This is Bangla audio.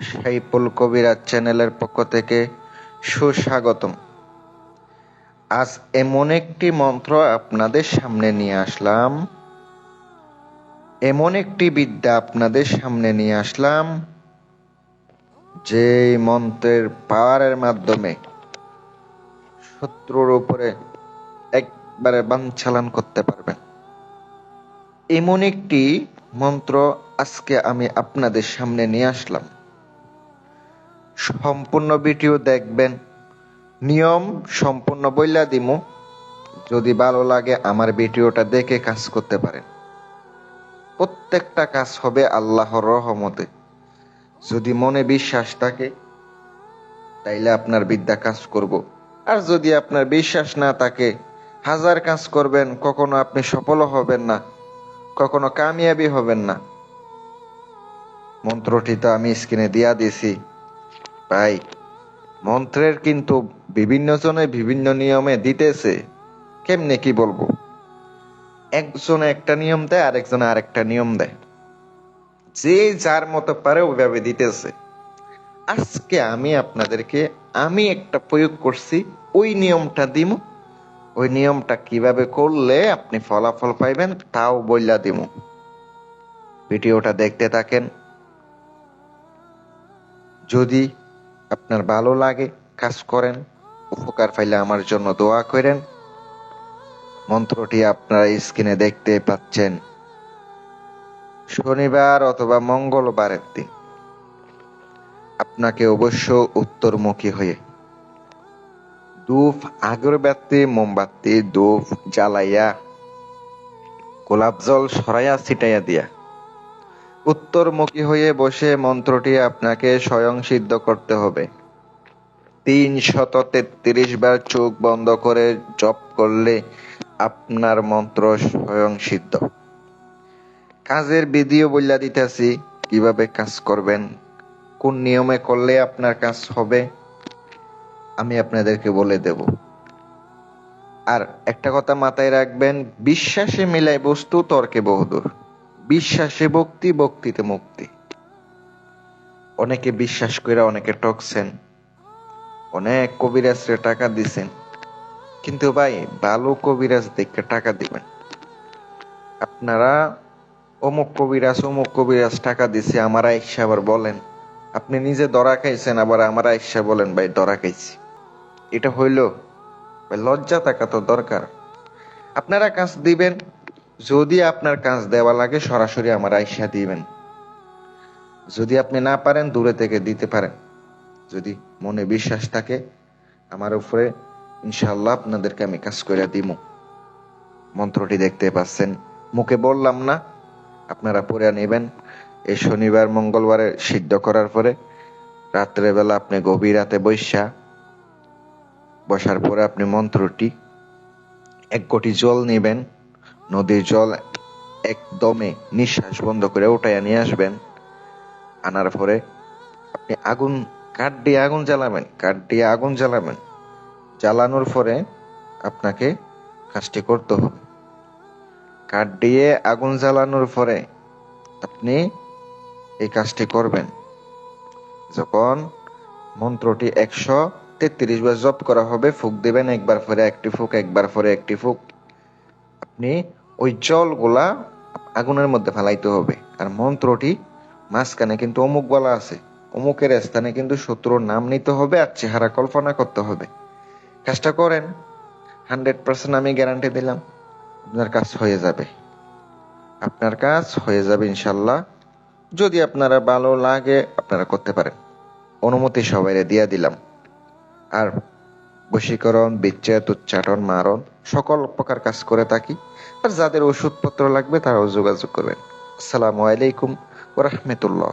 সাইফুল কবিরাজ চ্যানেলের পক্ষ থেকে সুস্বাগতম। আজ এমন একটি মন্ত্র আপনাদের সামনে নিয়ে আসলাম। এমন একটি বিদ্যা আপনাদের সামনে নিয়ে আসলাম যে মন্ত্রের পাওয়ারের মাধ্যমে শত্রুর উপরে একবারে বাঞ্ছালান করতে পারবেন। এমন একটি মন্ত্র আজকে আমি আপনাদের সামনে নিয়ে আসলাম। সম্পূর্ণ ভিডিও দেখবেন। নিয়ম সম্পূর্ণ বইলা দিমু। যদি ভালো লাগে আমার ভিডিওটা দেখে কাজ করতে পারেন। প্রত্যেকটা কাজ হবে আল্লাহর রহমতে। যদি মনে বিশ্বাস থাকে, তাইলে আপনার বিদ্যা কাজ করব। আর যদি আপনার বিশ্বাস না থাকে, হাজার কাজ করবেন, কখনো আপনি সফল হবেন না, কখনো কামিয়াবি হবেন না। মন্ত্রটি তো আমি স্ক্রিনে দিয়া দিছি। ভাই, মন্ত্রের কিন্তু বিভিন্ন জনে বিভিন্ন নিয়মে দিতেছে। কেমনে কি বলব? একজন একটা নিয়ম দেয়, আরেকজন আরেকটা নিয়ম দেয়। যে যার মতো পারে ওইভাবে দিতেছে। আজকে আমি আপনাদেরকে, আমি একটা প্রয়োগ করছি, ওই নিয়মটা দিব ওই নিয়মটা কীভাবে করলে আপনি ফলাফল পাইবেন, তাও বইলা দিব ভিডিওটা দেখতে থাকেন। যদি আপনার ভালো লাগে, কাজ করেন, উপকার পাইলে আমার জন্য দোয়া করেন। মন্ত্রটি আপনারা স্ক্রিনে দেখতে পাচ্ছেন। শনিবার অথবা মঙ্গলবারের দিন। আপনাকে অবশ্য উত্তরমুখী হয়ে ধূপ, আগরবাতি, মোমবাতি, ধূপ জ্বালাইয়া গোলাপ জল সরাইয়া ছিটাইয়া দিয়া উত্তরমুখী হয়ে বসে মন্ত্রটি আপনাকে স্বয়ং সিদ্ধ করতে হবে। তিন শত তেত্রিশ বার চোখ বন্ধ করে জপ করলে আপনার মন্ত্র স্বয়ং সিদ্ধ। কাজের বিধিও বইলা দিতেছি, কীভাবে কাজ করবেন? কোন নিয়মে করলে আপনার কাজ হবে? আমি আপনাদেরকে বলে দেব। আর একটা কথা মাথায় রাখবেন, বিশ্বাসে মিলাই বস্তু তর্কে বহুদূর। বিশ্বাসে ভক্তি, ভক্তিতে মুক্তি। অনেকে বিশ্বাস করে অনেকে টকছেন অনেক কবিরাজরে টাকা দিছেন। কিন্তু ভাই, ভালো কবিরাজ দেখে টাকা দিবেন। আপনারা, অমুক কবিরাজ অমুক কবিরাজ টাকা দিছে, আমার আইসা আবার বলেন, আপনি নিজে দরা খাইছেন, আবার আমার আইসা বলেন, ভাই দরা খাইছি। এটা হইল লজ্জা থাকা তো দরকার। আপনারা কাজ দিবেন যদি আপনার কাজ দেওয়া লাগে, সরাসরি আমার আইসা দিবেন। যদি আপনি না পারেন, দূরে থেকে দিতে পারেন। যদি মনে বিশ্বাস থাকে, আমার উপরে ইনশাল্লাহ আপনাদেরকে আমি কাজ করে দিব মন্ত্রটি দেখতে পাচ্ছেন। মুখে বললাম না, আপনারা পড়ে নেবেন। এই শনিবার, মঙ্গলবারে সিদ্ধ করার পরে, রাত্রেবেলা আপনি গভীর রাতে বৈশা। বসার পরে আপনি মন্ত্রটি, এক কোটি জল নেবেন। নদীর জল একদমে নিঃশ্বাস বন্ধ করে উঠাইয়া নিয়ে আসবেন। আনার পরে আপনি আগুন, কাঠ দিয়ে আগুন জ্বালাবেন, কাঠ দিয়ে আগুন জ্বালাবেন। জ্বালানোর পরে আপনাকে কাজটি করতে হবে। কাঠ দিয়ে আগুন জ্বালানোর পরে আপনি এই কাজটি করবেন। যখন মন্ত্রটি একশো তেত্রিশ বার জপ করা হবে, ফুক দেবেন, একবার পরে একটি ফুক, একবার পরে একটি ফুক। আপনি ওই জলগুলা আগুনের মধ্যে ফেলাইতে হবে। আর মন্ত্রটি মাঝখানে কিন্তু অমুক বলা আছে। অমুকের স্থানে কিন্তু শত্রুর নাম নিতে হবে আর চেহারা কল্পনা করতে হবে। কাজটা করেন। হান্ড্রেড পার্সেন্ট আমি গ্যারান্টি দিলাম। আপনার কাজ হয়ে যাবে। আপনার কাজ হয়ে যাবে ইনশাল্লাহ যদি আপনারা ভালো লাগে, আপনারা করতে পারেন। অনুমতি সবাই দিয়া দিলাম। আর বশীকরণ, বিচ্ছেদ উচ্চাটন মারণ, সকল প্রকার কাজ করে থাকি। আর যাদের ওষুধপত্র লাগবে তারাও যোগাযোগ করবেন। আসসালামু আলাইকুম ওরহমতুল্লাহ